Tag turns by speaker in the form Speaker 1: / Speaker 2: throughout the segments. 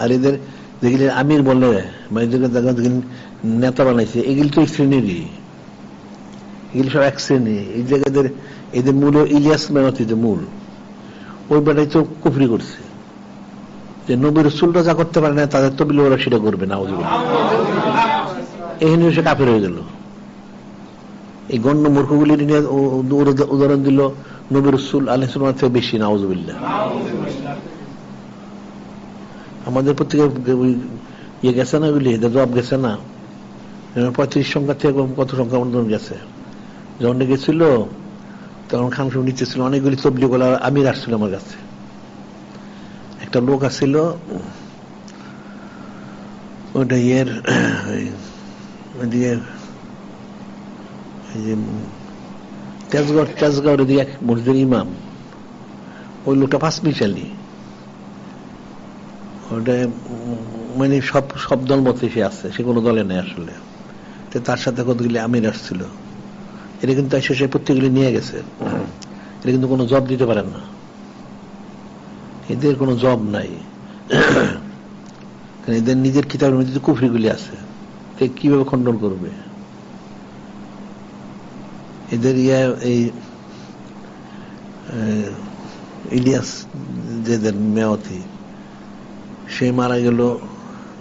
Speaker 1: আর এদের যেগুলি আমির বলে বা এদেরকে নেতা বানাইছে। এগুলি তো এই শ্রেণীরই। এগুলি সব এক শ্রেণি। এই জায়গাদের এদের মূল ইলিয়াস মেহতি যে মূল। ওই বেটাই তো কুফরি করছে। যে নবীর রসুলরা যা করতে পারে না, তাদের তো বিলে ওরা সেটা করবে না এই নিয়ে সে কাফের হয়ে গেল। এই গণ্য মূর্খগুলি নিয়ে উদাহরণ দিল, নবীর রসুল আলহিসুল্লাহ থেকে বেশি নাউজুবিল্লাহ আমাদের প্রত্যেকে ওই ইয়ে গেছে না ওইগুলি জবাব গেছে না? পঁয়ত্রিশ সংখ্যা থেকে কত সংখ্যা মতন গেছে? যখন গেছিল, তখন খান সব নিচে ছিল, অনেকগুলি তবলি গোলা আমির আসছিল আমার কাছে। একটা লোক আসছিল ওটা ইয়ের, ওই- ওইদিকে এই যে তেজগড় তেজগড়ের দিকে এক মসজিদের ইমাম। ওই লোকটা পাঁচ মিশালি। ওটা মানে সব সব দল মতে সে আছে, সে কোনো দলে নেই আসলে। তো তার সাথে কতগুলি আমির আসছিল, এটা কিন্তু এসে সে প্রত্যেকগুলি নিয়ে গেছে। এটা কিন্তু কোনো জব দিতে পারেন না। এদের কোনো জব নাই। কারণ এদের নিজের কিতাবের মধ্যে কুফরিগুলি আছে। তে কীভাবে খণ্ডন করবে? এদের ইয়া, এই ইলিয়াস, যেদের মেয়তি সে মারা গেল,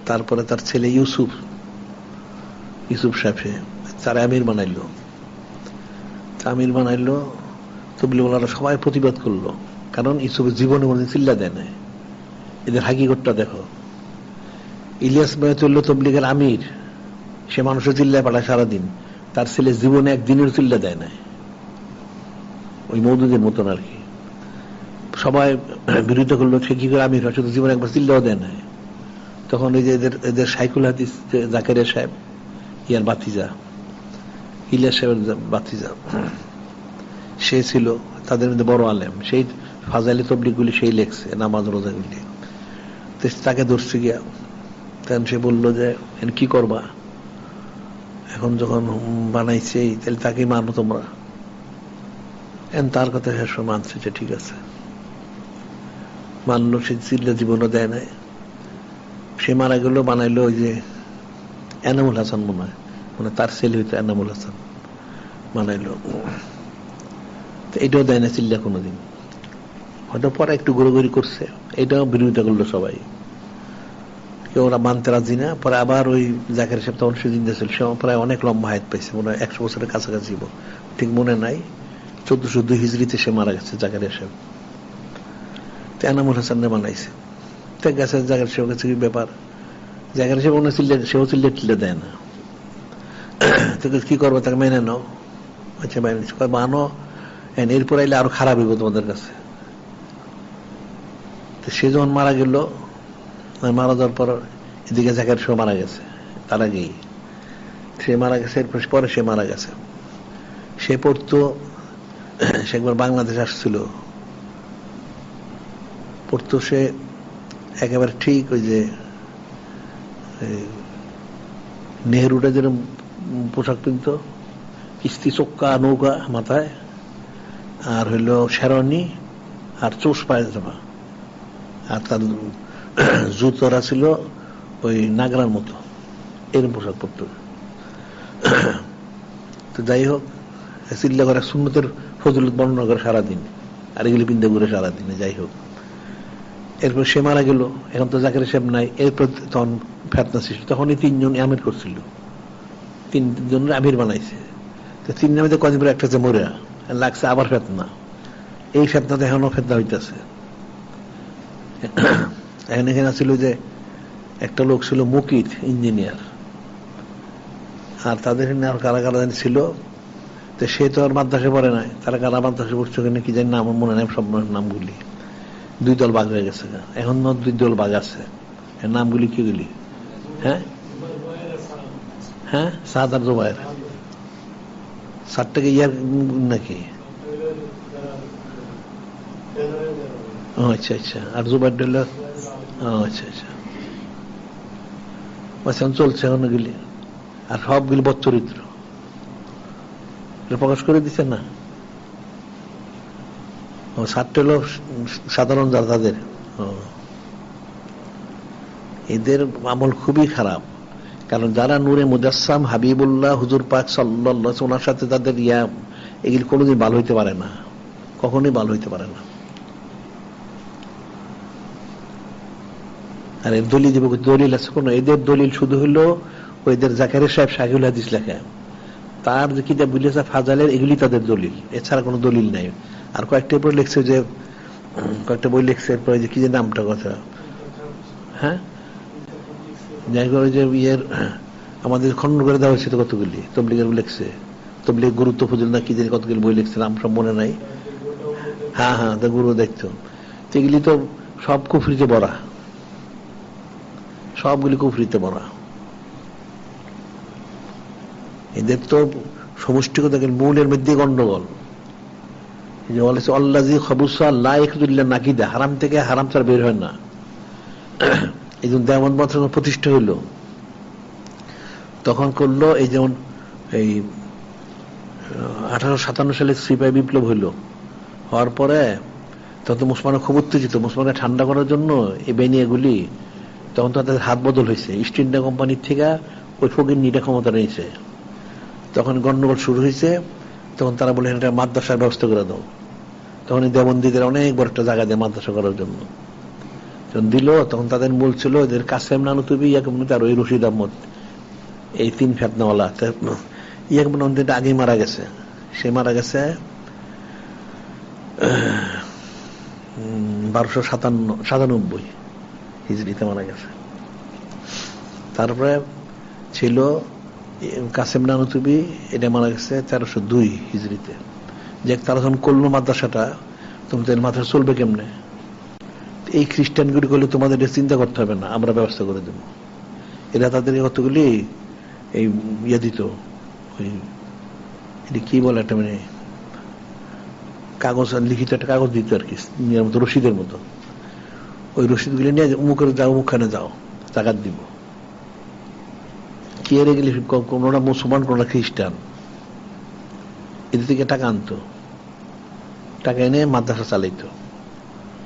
Speaker 1: তারপরে তার ছেলে ইউসুফ ইউসুফ সাহেব তার আমির বানাইলো। আমির বানাইলো তবলি ওনারা সবাই প্রতিবাদ করল। কারণ ইউসুফের জীবনে মনে চিল্লা দেয় না এদের হাকিগতটা দেখো। ইলিয়াস মেয়তুল্য তবলিগের আমির, সে মানুষের চিল্লায় পাঠায় সারাদিন। তার ছেলে জীবনে একদিনের চিল্লা দেয় না ওই মৌদুদের মতন আর কি। সবাই বিরোধিতা করল, সে কি করে আমির হয়? শুধু জীবনে একবার চিল্লাও দেয় না তখন ওই যে এদের এদের সাইকুল হাদিস যে জাকেরিয়া সাহেব ইয়ার বাতিজা, ইলিয়াস সাহেবের বাতিজা, সে ছিল তাদের মধ্যে বড় আলেম। সেই ফাজাইলি তবলিগুলি সেই লেখছে, নামাজ রোজাগুলি। তো তাকে ধরছে গিয়া। তখন সে বলল যে কি করবা? এখন যখন বানাইছে তাহলে তাকে মানো তোমরা। তার কথা সময় মানছে যে, ঠিক আছে। মানলো সে চিল্লা জীবনও দেয় নাই। সে মারা গেল বানাইলো ওই যে এনামুল হাসান মনে হয়। মানে তার ছেলে হইতো এনামুল হাসান। বানাইলো। তো এটাও দেয় না চিল্লা কোনোদিন। হয়তো পরে একটু ঘুরোঘুরি করছে। এটাও বিরোধিতা করল সবাই। কেউ ওরা মানতে রাজি না। পরে আবার ওই জাকের সাহেব তখন সেদিন দিয়েছিল সে প্রায় অনেক লম্বা হায়াত পাইছে। মনে হয় একশো বছরের কাছাকাছি। ঠিক মনে নাই। চোদ্দশো দুই হিজড়িতে সে মারা গেছে জাকারিয়া সাহেব। তো এনামুল হাসানরে বানাইছে। তো গেছে জাকার সাহেব কাছে কি ব্যাপার? জাকার সাহেব অন্য চিল্লে সেও চিল্লে টিল্লে দেয় না। তো কি করব, তাকে মেনে নাও। আচ্ছা মেনে মানো এরপর আইলে আরও খারাপ হইব তোমাদের কাছে। তো সে যখন মারা গেল মারা যাওয়ার পর এদিকে জাকার সাহেব মারা গেছে, তার আগেই। সে মারা গেছে, এরপর পরে সে মারা গেছে। সে পড়তো, সে একবার বাংলাদেশ আসছিল। পড়তো সে একেবারে ঠিক ওই যে নেহরুটা যেরকম পোশাক পিনত, কিস্তি চক্কা নৌকা মাথায়, আর হইল শেরনি আর চোষ পায়জামা। আর তার জুতরা ছিল ওই নাগরার মতো এরকম পোশাক পরত। তো যাই হোক চিল্লা করে সুন্নতের ফজলত বর্ণনা করে সারাদিন, আর এগুলি পিন্দা করে সারাদিনে, যাই হোক। এরপর সে মারা গেল, এখন তো জাকের সাহেব নাই, এরপর তখন ফেতনা সৃষ্টি। তখন এই তিনজন আমির করছিল। তিনজন আমির বানাইছে। তো তিন নামে তো কদিন পরে একটা হচ্ছে মরে লাগছে আবার ফেতনা। এই ফেতনাতে এখনও ফেতনা হইতেছে। এখন এখানে ছিল যে একটা লোক ছিল মুকিত, ইঞ্জিনিয়ার। আর তাদের আর কারা কারা জানি ছিল। তো সে তো আর মাদ্রাসে পড়ে নাই, তারা কারা মাদ্রাসে পড়ছে কিনা কি জানি নাম আমার মনে নেই সব নামগুলি। দুই দল বাঘ হয়ে গেছে এখন দুই দল বাঘ আছে। এর নামগুলি কিগুলি হ্যাঁ? হ্যাঁ? সাদ আর জোবায়ের। সাতটাকে ইয়ার নাকি? আচ্ছা আচ্ছা। আর জুবাইর ডেল ও আচ্ছা আচ্ছা। আচ্ছা এখন চলছে এখন ওগুলি আর সবগুলি বচ্চরিত্র প্রকাশ করে দিছে না? ও, সাতটা হলো সাধারণ যারা তাদের এদের আমল খুবই খারাপ। কারণ যারা নূরে মুজাসসাম, হাবিবুল্লাহ, হুজুর পাক সাল্লাহ ওনার সাথে তাদের ইয়া এগুলি কোনোদিন ভালো হইতে পারে না। কখনোই ভালো হইতে পারে না। আর এর দলিল দিব দলিল আছে কোনো? এদের দলিল শুধু হইল ওইদের জাকারের সাহেব শাহিউল হাদিস লেখা তার যে কিতাব বুঝেছে ফাজালের, এগুলি তাদের দলিল। এছাড়া কোনো দলিল নাই। আর কয়েকটা বই লিখছে যে, কয়েকটা বই লিখছে, এরপরে যে কি যে নামটা কথা? হ্যাঁ? যাই করে যে ইয়ের, আমাদের খন্ড করে দেওয়া হয়েছে কতগুলি? তবলিগের লিখছে। তবলিগ গুরুত্ব ফুজুল না, কি জানি কতগুলি বই লিখছে, নাম সব মনে নাই। হ্যাঁ হ্যাঁ তা গুরু দেখতো। এগুলি তো সব কুফরিতে ভরা। সবগুলি কুফরিতে ভরা। এদের তো সমষ্টিগত মূলের মধ্যে গন্ডগোল হারাম থেকে হারাম ছাড়া বের হয় না। এই জন্য দেওয়ান মত প্রতিষ্ঠা হইল, তখন করল এই যেমন এই আঠারো সাতান্ন সালে সিপাহী বিপ্লব হইল। হওয়ার পরে তখন তো মুসলমানের খুব উত্তেজিত মুসলমানের ঠান্ডা করার জন্য এই বেনিয়াগুলি, তখন তো তাদের হাত বদল হয়েছে। ইস্ট ইন্ডিয়া কোম্পানির থেকে ওই ফকির নিটা ক্ষমতা নিয়েছে। তখন গন্ডগোল শুরু হয়েছে। তখন তারা বলে এটা মাদ্রাসার ব্যবস্থা করে দাও। তখন দেবন্দীদের অনেক বড় একটা জায়গা দেয় মাদ্রাসা করার জন্য। যখন দিল, তখন তাদের মূল ছিল এদের কাসেম নানুতুবি ইয়াকুম আর ওই রশিদ আহমদ। এই তিন ফেতনাওয়ালা। ইয়াকুম নানুতুবি আগেই মারা গেছে। সে মারা গেছে বারোশো সাতান্ন, সাতানব্বই হিজড়িতে মারা গেছে। তারপরে ছিল কাসেম নানুতুবি, এটা মারা গেছে তেরোশো দুই হিজড়িতে। যে তারা যখন করল মাদ্রাসাটা তোমাদের মাথায় চলবে কেমনে? এই খ্রিস্টানগুলি করলে তোমাদের চিন্তা করতে হবে না, আমরা ব্যবস্থা করে দেব। এরা তাদের কতগুলি এই ইয়ে দিত, ওই এটা কি বলে একটা মানে কাগজ, লিখিত একটা কাগজ দিত আর কি মতো রসিদের মতো। ওই রসিদগুলি নিয়ে উমুকের যাও উমুখানে যাও টাকাত দিব। কি এর গেলে কোনোটা মুসলমান কোনোটা খ্রিস্টান। এদের থেকে টাকা আনতো। টাকা এনে মাদ্রাসা চালাইতো।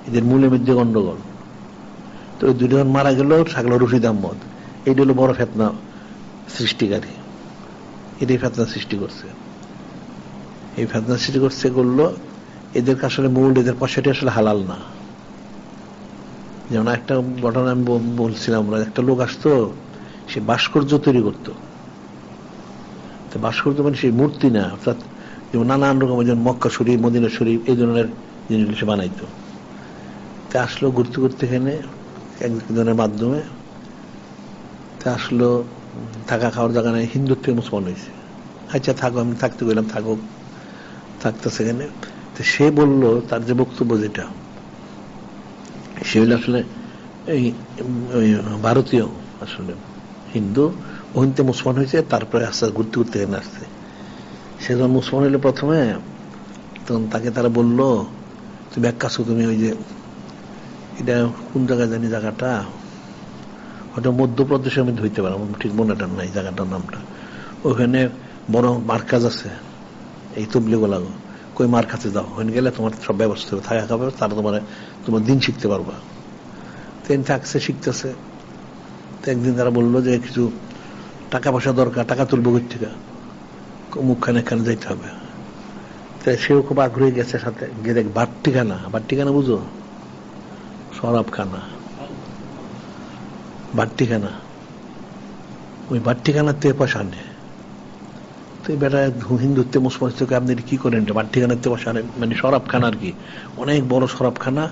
Speaker 1: এদের মূলে মধ্যে গন্ডগোল। তো ওই দুজন মারা গেল থাকল রশিদ আহমদ। এইটা হলো বড় ফেতনা সৃষ্টিকারী। এটাই ফেতনা সৃষ্টি করছে। এই ফেতনা সৃষ্টি করছে, করল, এদের আসলে মূল, এদের পয়সাটি আসলে হালাল না। যেমন একটা ঘটনা আমি বলছিলাম, একটা লোক আসতো সে ভাস্কর্য তৈরি করতো। তো ভাস্কর্য মানে সেই মূর্তি না, অর্থাৎ যেমন নানান রকম যেমন মক্কা শরীফ, মদিনা শরীফ, এই ধরনের জিনিসগুলো সে বানাইতো। তা আসলো ঘুরতে ঘুরতে এখানে একজনের মাধ্যমে। তা আসলো, থাকা খাওয়ার জায়গা নেই, হিন্দুত্বে মুসলমান হয়েছে। আচ্ছা থাকো, আমি থাকতে গেলাম, থাকুক থাকতো সেখানে তো সে বলল, তার যে বক্তব্য যেটা, সে হলো আসলে এই ভারতীয় আসলে। হিন্দু ওহিনতে মুসলমান হয়েছে, তারপরে আস্তে ঘুরতে ঘুরতে এখানে আসছে। সে যখন মুসলমান হইল প্রথমে, তখন তাকে তারা বলল তুমি এক কাজ তুমি ওই যে, এটা কোন জায়গায় জানি জায়গাটা? হয়তো মধ্যপ্রদেশে আমি ধরতে পারে আমার ঠিক মনেটা নাই জায়গাটার নামটা। ওখানে বড় মার্কাজ আছে, এই তবলিগ গোলাগো কই মার কাছে যাও, ওখানে গেলে তোমার সব ব্যবস্থা হবে, থাকা খাবে তারা তোমার তোমার দিন শিখতে পারবা। তেন থাকছে শিখতেছে। তো একদিন তারা বলল যে কিছু টাকা পয়সা দরকার, টাকা তুলবো থেকে? মুখখানে এখানে যাইতে হবে। তাই সেও খুব আগ্রহী গেছে সাথে, গিয়ে দেখ, বাট্টিখানা। বাট্টিখানা বুঝো? শরাবখানা বাট্টিখানা। ওই বাট্টিখানার থেকে পয়সা আনে। তো বেটা হিন্দুত্বে মুসলমান থেকে আপনি কি করেন থেকে পয়সা আনেন মানে শরাবখানা আর কি। অনেক বড় শরাবখানা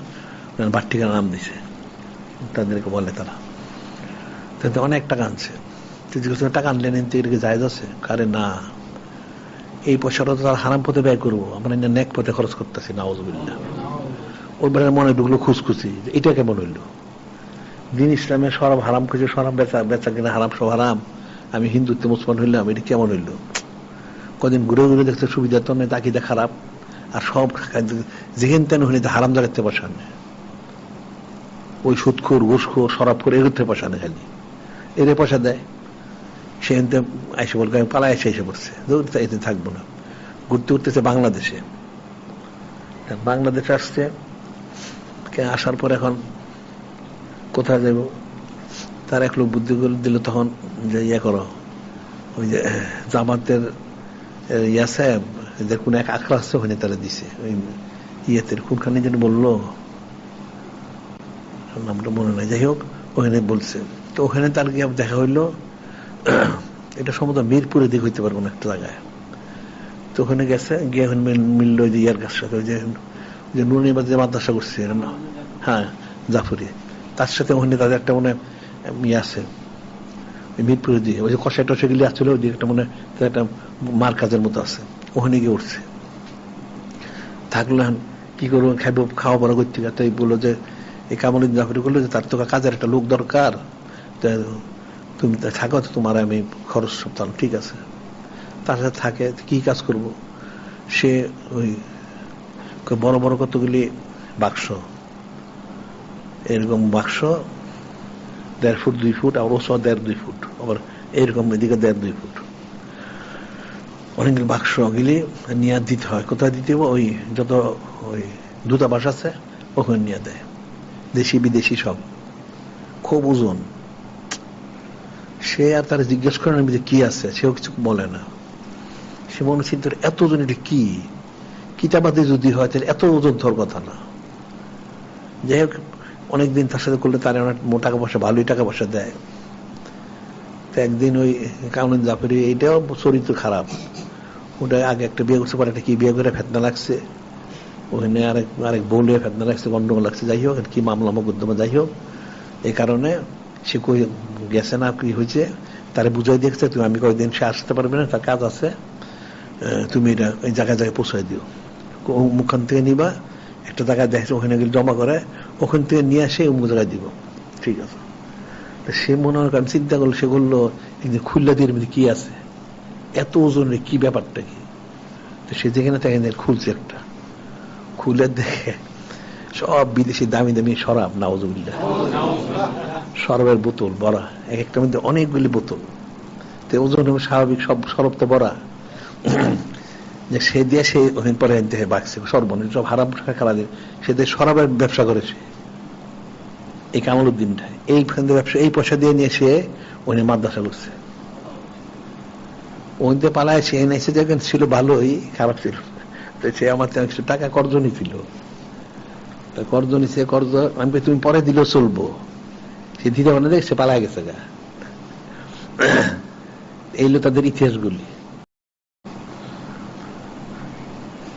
Speaker 1: বাট্টিখানা নাম দিছে। তাদেরকে বলে তারা। অনেক টাকা আনছে। টাকা আনলেন এটাকে জায়জ আছে। কারে না, এই পয়সাটা তো তার হারাম পথে ব্যয় করব। আমরা নেক পথে খরচ করতেছি নাওজবিল্লা ওর বেড়ার মনে ঢুকলো খুশখুশি এটা কেমন হইল? দিন ইসলামে সরব হারাম খুঁজে সরব বেচা বেচা কিনা হারাম, সব হারাম। আমি হিন্দুত্বে মুসলমান হইলাম, এটা কেমন হইল? কদিন ঘুরে ঘুরে দেখতে সুবিধা তো নেই, তাকিদা খারাপ। আর সব যেখান তেন হইলে হারাম জায়গাতে বসান ওই সুদখোর, ঘুষখোর, সরাব করে এগুতে নেই খালি। এরে পয়সা দেয়। সে আইসে বলবে, আমি পালায় এসে এসে পড়ছে। এতে থাকব না। ঘুরতে ঘুরতেছে বাংলাদেশে। বাংলাদেশে আসছে। কে আসার পর এখন কোথায় যাব তার এক লোক বুদ্ধি করে দিল তখন যে ইয়ে করো। ওই যে, জামাতের ইয়া সাহেব, এদের কোন এক আখড়া আছে ওখানে তারা দিছে। ওই ইয়েতে কোনখানে যেন বলল। নামটা মনে নাই। যাই হোক, ওখানে বলছে। তো ওখানে তার গিয়ে দেখা হইল, এটা সম্ভবত মিরপুরে দিক হইতে পারব না একটা জায়গায়। তো ওখানে গেছে, গিয়ে মিল- মিললো ওই যে ইয়ার কাছ সাথে, ওই যে যে নুরনিবাদ যে মাদ্রাসা করছে। হ্যাঁ জাফরি। তার সাথে ওখানে তাদের একটা মনে ইয়ে আছে মিরপুরে দিয়ে ওই যে কষাই টসে গেলে আসছিল, ওই একটা মনে একটা মার কাজের মতো আছে। ওখানে গিয়ে উঠছে। থাকল এখন, কি করব, খাইবো খাওয়া পড়া করতে তাই বলল যে, এই কামলিন জাফরি করল যে, তার তো কাজের একটা লোক দরকার। তুমি থাকো, তো তোমার আমি খরচ সব তাহলে ঠিক আছে। তার সাথে থাকে, কি কাজ করব? সে ওই বড় বড় কতগুলি বাক্স। এরকম বাক্স, দেড় ফুট, দুই ফুট আর ওসব দেড় দুই ফুট, আবার এরকম এদিকে দেড় দুই ফুট। অনেকগুলি বাক্স গিলি নিয়ে দিতে হয়। কোথায় দিতে হবে? ওই যত ওই দূতাবাস আছে, ওখানে নিয়ে দেয়। দেশি বিদেশি সব। খুব ওজন। সে আর তারা জিজ্ঞেস করেন আমি যে কি আছে সেও কিছু বলে না। সে মনে চিন্তা করে, এত ওজন এটা কি? কিতাবাতে যদি হয় তাহলে এত ওজন ধর কথা না। যাই হোক অনেকদিন তার সাথে করলে তার অনেক টাকা পয়সা ভালোই টাকা পয়সা দেয়। তো একদিন ওই কাউনিন জাফরি এইটাও চরিত্র খারাপ। ওটা আগে একটা বিয়ে করছে পরে একটা কি বিয়ে করে ফেতনা লাগছে। ওখানে আরেক আরেক বউলে ফেতনা লাগছে গন্ডগোল লাগছে। যাই হোক কি মামলা মোকদ্দমা যাই হোক। এই কারণে সে কই, গেছে না, কি হয়েছে? তারে বুঝাই দেখছে তুমি আমি কয়েকদিন সে আসতে পারবে না তার কাজ আছে তুমি এটা ওই জায়গায় জায়গায় পৌঁছায় দিও। মুখান থেকে নিবা, একটা জায়গায় দেখছে ওখানে গেলে জমা করে, ওখান থেকে নিয়ে আসে অমুক জায়গায় দিব। ঠিক আছে। তা সে মনে হয়, কারণ চিন্তা করল, সে এই যে খুল্লা দিয়ে মধ্যে কি আছে? এত ওজনের কি ব্যাপারটা কি? তো সে যেখানে তাকে খুলছে একটা। খুলে দেখে সব বিদেশি দামি দামি শরাব নাওজুবিল্লা শরাবের বোতল, বড়া, এক একটা মধ্যে অনেকগুলি বোতল। তো ওজন হবে স্বাভাবিক সব সরব তো ভরা যে সে দিয়ে সে ওখানে পরে দেহে বাঁচছে সর্বনিম্ন সব হারাম খেলা দিয়ে সে দিয়ে শরাবের ব্যবসা করেছে এই কামাল উদ্দিনটা। এই ব্যবসা, এই পয়সা দিয়ে নিয়ে সে উনি মাদ্রাসা করছে ওইতে পালায় সে এনেছে দেখেন ছিল ভালোই, খারাপ ছিল। তো সে আমার টাকা কর্জ নিছিল। তা কর্জ নিছে, কর্জ আমি তুমি পরে দিলেও চলবো। সে ধীরে মানে দেখ সে পালায় গেছে গা। এইলো তাদের ইতিহাসগুলি।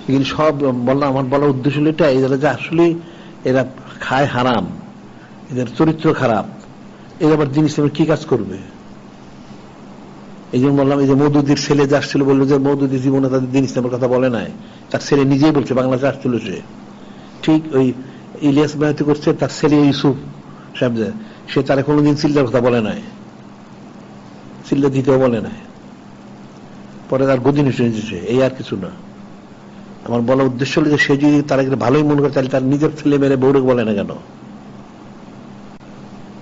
Speaker 1: এগুলি সব বললাম আমার বলার উদ্দেশ্য হলো এটা এরা যে আসলে এরা খায় হারাম, এদের চরিত্র খারাপ, এরা আবার জিনিস কি কাজ করবে? এই জন্য বললাম, এই যে মৌদুদির ছেলে যে আসছিল বলল যে মৌদুদি জীবনে তাদের দিন ইসলামের কথা বলে নাই, তার ছেলে নিজেই বলছে, বাংলাদেশে আসছিল সে। ঠিক ওই ইলিয়াস মেহতি করছে, তার ছেলে ইউসুফ সাহেব সে তারা কোনোদিন চিল্লার কথা বলে নাই। চিল্লা দিতেও বলে নাই। পরে তার গদিন এসেছে এই আর কিছু না। আমার বলার উদ্দেশ্য হলো যে সে যদি তারা ভালোই মনে করে, তাহলে তার নিজের ছেলে মেরে বৌরে বলে না কেন?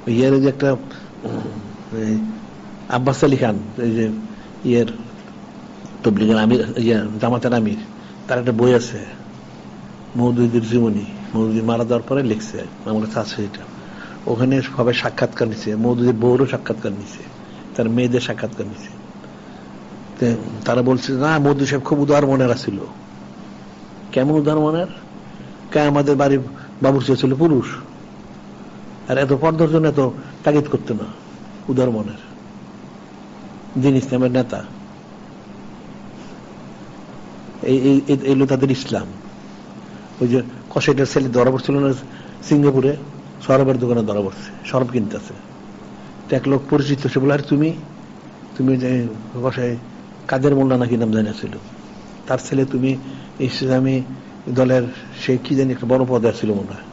Speaker 1: ইয়ের যে একটা আব্বাস আলী খান, এই যে ইয়ের তবলিগের আমির ইয়ে জামাতের আমির, তার একটা বই আছে, মৌদুদির জীবনী। মৌদুদি মারা যাওয়ার পরে লিখছে, আমার কাছে আছে এটা। ওখানে সবাই সাক্ষাৎকার নিচ্ছে মৌদুদির বউরও সাক্ষাৎকার নিচ্ছে তার মেয়েদের সাক্ষাৎকার নিচ্ছে তে তারা বলছে, না, মৌদুদি সাহেব খুব উদার মনের ছিল কেমন উদার মনের? কে আমাদের বাড়ির বাবুর ছিল পুরুষ। আর এত পর্দার জন্য এত তাগিদ করতো না। উদার মনের। দিন ইসলামের নেতা। এই তাদের ইসলাম। ওই যে কষাইটার ছেলে ধরা পড়ছিল না সিঙ্গাপুরে? সরবের দোকানে ধরা পড়ছে, সরব কিনতেছে। তো এক লোক পরিচিত, সে বলে, আর তুমি তুমি যে কষাই কাদের মোল্লা নাকি নাম জানিয়েছিল তার ছেলে, তুমি ইসলামী দলের, সে কি জানি একটা বড় পদে ছিল মনে হয়।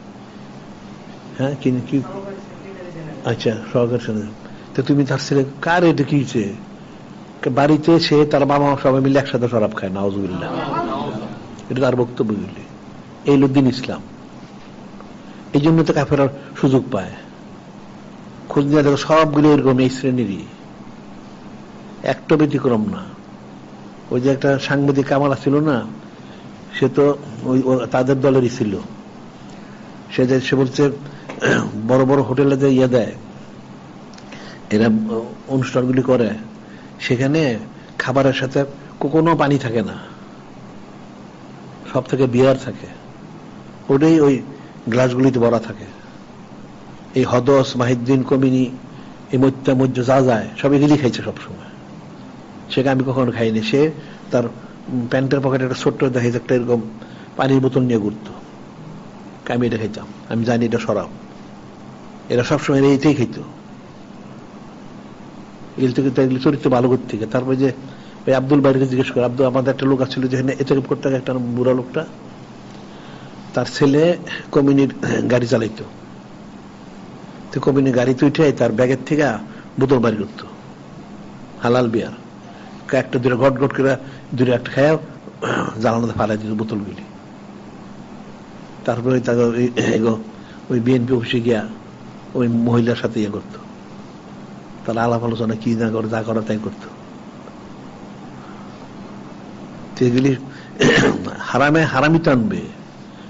Speaker 1: হ্যাঁ কি আচ্ছা সহকার তো তুমি তার ছেলে, কার এটা কি বাড়িতে সে, তার বাবা সবাই মিলে একসাথে শরাব খায়, নাউজুবিল্লাহ। এটা তার বক্তব্য এই লুদ্দিন ইসলাম। এই জন্য তো কাফেরা সুযোগ পায়। খোঁজ নিয়ে দেখো, সবগুলো এরকম এই শ্রেণীরই। একটা ব্যতিক্রম না। ওই যে একটা সাংবাদিক কামাল ছিল না, সে তো ওই তাদের দলেরই ছিল। সে যে সে বলছে, বড় বড় হোটেলে যে ইয়ে দেয়, এরা অনুষ্ঠানগুলি করে, সেখানে খাবারের সাথে কোনো পানি থাকে না। সব থেকে বিয়ার থাকে। ওটাই ওই গ্লাসগুলিতে ভরা থাকে। এই হদস, মাহিদ্দিন, কমিনি, এই মত্যা মধ্য যা যায় সব এগুলি খাইছে সবসময়। সেটা আমি কখনো খাইনি। সে তার প্যান্টের পকেটে একটা ছোট্ট দেখে একটা এরকম পানির বোতল নিয়ে ঘুরত। আমি এটা খাইতাম? আমি জানি এটা সরাব এরা সবসময় এইটাই খাইত। এগুলো থেকে এগুলো চরিত্র ভালো করতে তারপরে যে ওই আব্দুল বাড়িকে জিজ্ঞেস করে, আব্দুল, আমাদের একটা লোক আসছিল যেখানে এতে করতে একটা বুড়া লোকটা তার ছেলে কমিনির গাড়ি চালাইতো। তো কমিনি গাড়িতে উঠে তার ব্যাগের থেকে বোতল বাড়ি করতো হালাল বিয়ার। একটা দূরে গট গট করে দূরে একটা খায়া জ্বালানোতে ফালাই দিত বোতলগুলি। তারপরে তাকে ওই বিএনপি অফিসে গিয়া ওই মহিলার সাথে ইয়ে করতো। তারা আলাপ আলোচনা কি না করে, যা করা তাই করতো। এগুলি হারামে হারামি তো আনবে।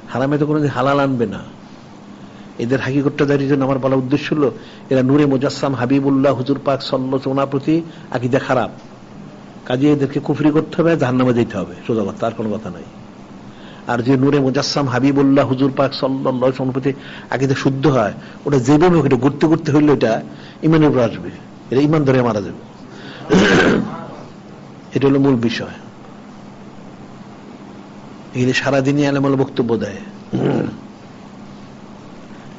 Speaker 1: হারামে তো কোনোদিন হালাল আনবে না। এদের হাকিকতটা দাঁড়িয়ে জন্য আমার বলা উদ্দেশ্য হলো, এরা নূরে মুজাসসাম হাবিবুল্লাহ হুজুর পাক সল্ল ওনার প্রতি আকিদা খারাপ। কাজে এদেরকে কুফরি করতে হবে, জাহান্নামে যেতে হবে। সোজা কথা তার কোনো কথা নাই। আর যে নূরে মুজাসসাম হাবিবুল্লাহ হুজুর পাক সাল্লাহ সম্প্রতি আকিদা শুদ্ধ হয়, ওটা যেভাবে হোক, এটা ঘুরতে ঘুরতে হইলে এটা ইমানের উপর আসবে। এটা ইমান ধরে মারা যাবে। এটা হলো মূল বিষয়। এগুলি সারাদিনই আলেমল বক্তব্য দেয়।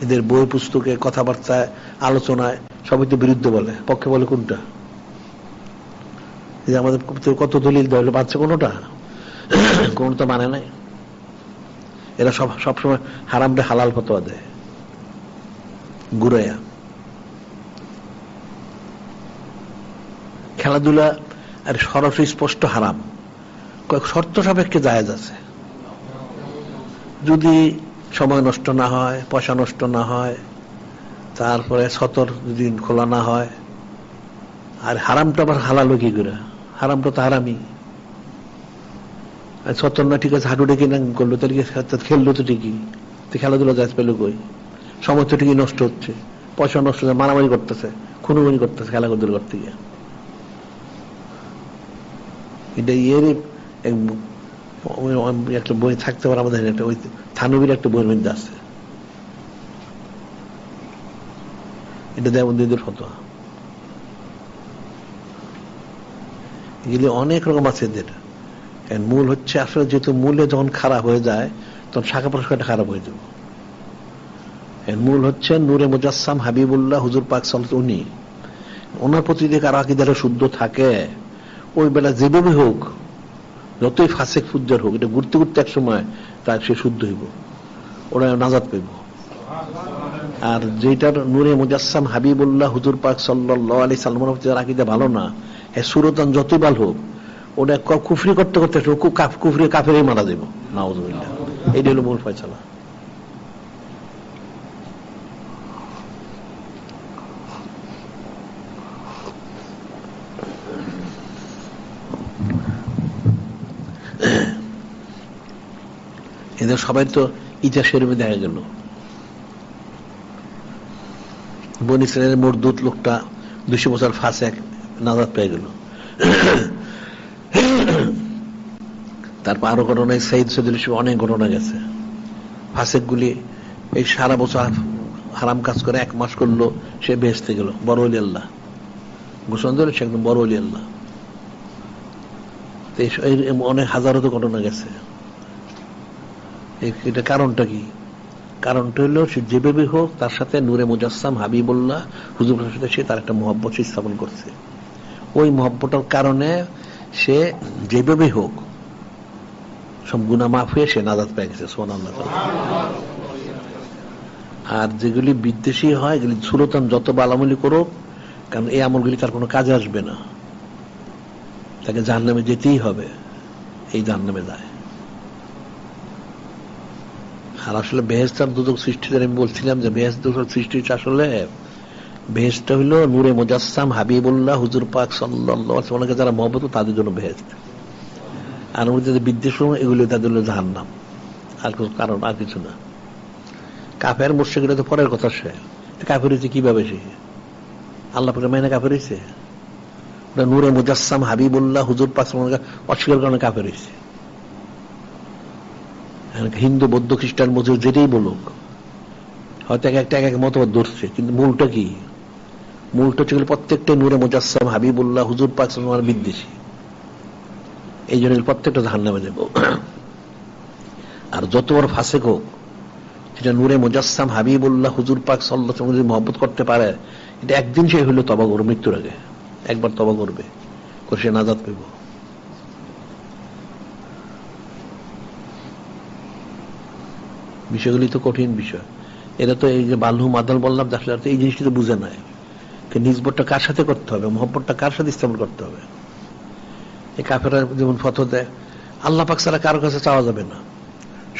Speaker 1: এদের বই পুস্তকে কথাবার্তায় আলোচনায় সবই তো বিরুদ্ধে বলে। পক্ষে বলে কোনটা? এই যে আমাদের কত দলিল দেয় পাচ্ছে কোনোটা? কোন তো মানে নাই। এরা সব সবসময় হারামটা হালাল ফতোয়া দেয়। গুড়াইয়া খেলাধুলা আর সরাসরি স্পষ্ট হারাম। কয়েক শর্ত সাপেক্ষে জায়েজ আছে। যদি সময় নষ্ট না হয়, পয়সা নষ্ট না হয়, তারপরে সতর যদি খোলা না হয়, আর হারামটা আবার হালালো কি করে? হারামটা তো হারামি সতর না ঠিক আছে, হাঁটু ডেকে না করল, তাহলে খেললো তো ঠিকই। তো খেলাধুলা যাচ পেল কই? সময় তো ঠিকই নষ্ট হচ্ছে। পয়সা নষ্ট হচ্ছে, মারামারি করতেছে খুনুগুনি করতেছে খেলাধুলা করতে গিয়ে। এটা ইয়ের একটা বই থাকতে পারে আমাদের একটা ওই থানবির একটা বইয়ের মধ্যে আছে। এটা দেবন্দীদের ফতোয়া। এগুলি অনেক রকম আছে এদের। মূল হচ্ছে আসলে যেহেতু মূলে যখন খারাপ হয়ে যায়, তখন শাখা প্রশাখাটা খারাপ হয়ে যাবে। এর মূল হচ্ছে নূরে মুজাসসাম হাবিবুল্লাহ হুজুর পাক সালত উনি। ওনার প্রতি যে কারও আকিদারা শুদ্ধ থাকে, ওই বেলা যেভাবে হোক যতই ফাঁসে ফুজ্জার হোক, এটা ঘুরতে ঘুরতে এক সময় সে শুদ্ধ হইব। ওরা নাজাদ পাইব। আর যেটার নূরে মুজাসসাম হাবিবুল্লাহ হুজুর পাক সাল্লাহ আলি সালমান আকিদা ভালো না হ্যাঁ সুরতান যতই ভালো হোক ওটা কুফরি করতে করতে কুফরি কাফেরই মারা দেব নাউজুবিল্লাহ। এইটা হলো মূল ফয়সালা। এদের সবাই তো ইতিহাসের দেখা গেল। বন ইসরায়েলের মরদুত লোকটা দুশো বছর ফাঁসে এক নাজাদ পেয়ে গেল। তারপর আরও ঘটনা সাইদ সদুল অনেক ঘটনা গেছে। ফাঁসেক গুলি এই সারা বছর হারাম কাজ করে এক মাস করল, সে বেহেস্তে গেল, বড় অলি আল্লাহ। ঘোষণা দিল, সে একদম বড় অলি আল্লাহ। অনেক হাজারো তো ঘটনা গেছে। এটা কারণটা কি? কারণটা হলো সে যেভাবে হোক, তার সাথে নূরে মুজাসসাম হাবিবুল্লাহ, হুজুর সাথে সে তার একটা মহব্বত স্থাপন করছে। ওই মহব্বটার কারণে সে যেভাবে হোক, সব গুণা মাফ হয়ে সে নাজাদ পেয়ে গেছে আর যেগুলি বিদ্বেষী হয়, এগুলি সুলতান যত বালামলি করুক, কারণ এই আমলগুলি তার কোনো কাজে আসবে না। তাকে জাহান নামে যেতেই হবে, এই জাহান নামে যায়। আর আসলে বেহেস্তার দুদক সৃষ্টিতে আমি বলছিলাম যে বেহেস দুদক সৃষ্টিটা আসলে বেহেস্টটা হইল নূরে মুজাসসাম হাবিবুল্লাহ হুজুর পাক সাল্লাহ যারা মহব্বত, তাদের জন্য বেহেস্ত আর মধ্যে বিদ্বেষ এগুলো তাদের হলো জাহান নাম আর কিছু কারণ, আর কিছু না। কাফের মোর্শেগুলো তো পরের কথা সে। কাফের হচ্ছে কীভাবে সে? আল্লাহ পাকে মাইনে কাফের হয়েছে? নূরে মুজাসসাম হাবিবুল্লাহ হুজুর পাক সাল্লাল্লাহু আলাইহি অস্বীকার কারণে কাফের হয়েছে। হিন্দু, বৌদ্ধ, খ্রিস্টান মজুর যেটাই বলুক। হয়তো এক একটা, এক এক মতবাদ ধরছে, কিন্তু মূলটা কি? মূলটা হচ্ছে প্রত্যেকটা নূরে মুজাসসাম হাবিবুল্লাহ, হুজুর পাক ওয়াসাল্লাম বিদ্বেষী। এই জন্য প্রত্যেকটা জাহান নামে যাব। আর যত বড় ফাসেক হোক, যেটা নূরে মুজাসসাম হাবিবুল্লাহ, হুজুর পাক সাল্লাহ যদি মহব্বত করতে পারে, এটা একদিন সে হইল তবা করবে, মৃত্যুর আগে। একবার তবা করবে, করে সে নাজাদ পেব বিষয়গুলি তো কঠিন বিষয়। এরা তো এই যে বাল্হু মাদাল বললাম তো এই জিনিসটি তো বুঝে নাই। নিজবরটা কার সাথে করতে হবে? মহব্বতটা কার সাথে ইস্তেমাল করতে হবে? এই কাফেরা যেমন ফটো দেয়, আল্লাহ পাক ছাড়া কারও কাছে চাওয়া যাবে না।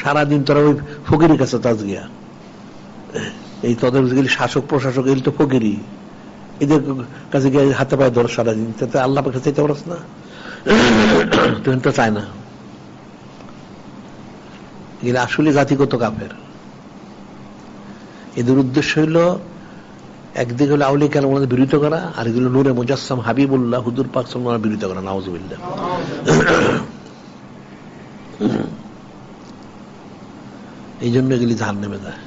Speaker 1: সারাদিন তোরা ওই ফকিরের কাছে তাজ গিয়া এই তদের গেলি শাসক, প্রশাসক, এগুলি তো ফকিরি এদের কাছে গিয়ে হাতে পায়ে ধর সারাদিন। তাতে আল্লাহ পাকে চাইতে পারস না? তুমি তো চায় না। এগুলি আসলে জাতিগত কাফের। এদের উদ্দেশ্য হইল একদিকে হলো আউলি কেন ওনাদের বিরোধিতা করা আর এগুলো নূরে মুজাসসাম হাবিবুল্লাহ হুদুর পাক সাল্লাল্লাহু বিরোধিতা করা, নাউজুবিল্লাহ। এই জন্য এগুলি ধান নেমে যায়।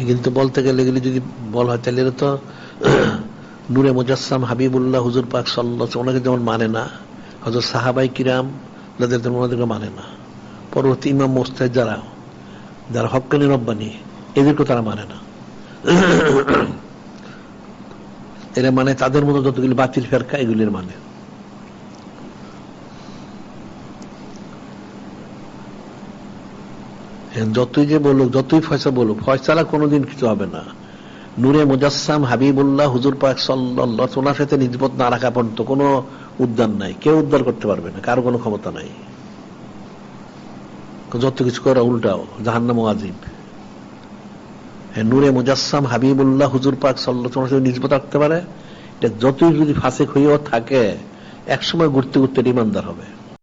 Speaker 1: এগুলি তো বলতে গেলে এগুলি যদি বল হয় তাহলে তো নূরে মুজাসসাম হাবিবুল্লাহ হুজুর পাক সাল্লাহ ওনাকে যেমন মানে না হজর সাহাবাই কিরাম যাদের তেমন ওনাদেরকে মানে না। পরবর্তী ইমাম মোস্তাদ যারা যারা হকানি রব্বানি এদেরকে তারা মানে না। এরা মানে তাদের মতো যতগুলি বাতিল ফেরকা, এগুলির মানে। যতই যে বলুক, যতই ফয়সা বলুক, ফয়সালা কোনোদিন কিছু হবে না। নূরে মুজাসসাম হাবিবুল্লাহ হুজুর পাক সাল্লাহ ওনার সাথে নিজপত না রাখা পর্যন্ত কোনো উদ্যান নাই। কেউ উদ্ধার করতে পারবে না, কারও কোনো ক্ষমতা নাই। যত কিছু করা উল্টাও জাহান্নাম আজিব। নূরে মুজাসসাম হাবিবুল্লাহ হুজুর পাক সাল্লাহ ওনার সাথে নিজপত রাখতে পারে, এটা যতই যদি ফাঁসেক হইয়াও থাকে, একসময় ঘুরতে ঘুরতে ইমানদার হবে।